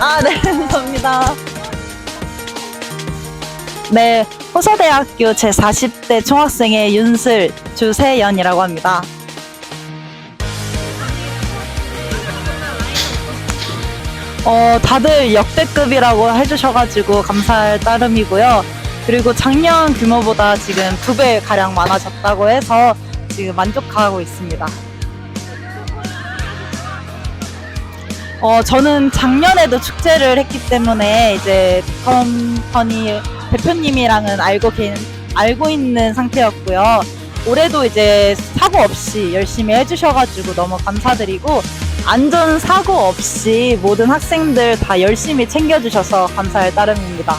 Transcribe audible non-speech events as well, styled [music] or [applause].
아, 네, [laughs] 감사합니다. 네, 호서대학교 제40대 총학생의 윤슬 주세연이라고 합니다. 어, 다들 역대급이라고 해주셔가지고 감사할 따름이고요. 그리고 작년 규모보다 지금 두 배 가량 많아졌다고 해서 지금 만족하고 있습니다. 어, 저는 작년에도 축제를 했기 때문에 이제 컴퍼니 대표님이랑은 알고 계, 알고 있는 상태였고요. 올해도 이제 사고 없이 열심히 해주셔가지고 너무 감사드리고 안전 사고 없이 모든 학생들 다 열심히 챙겨주셔서 감사할 따름입니다.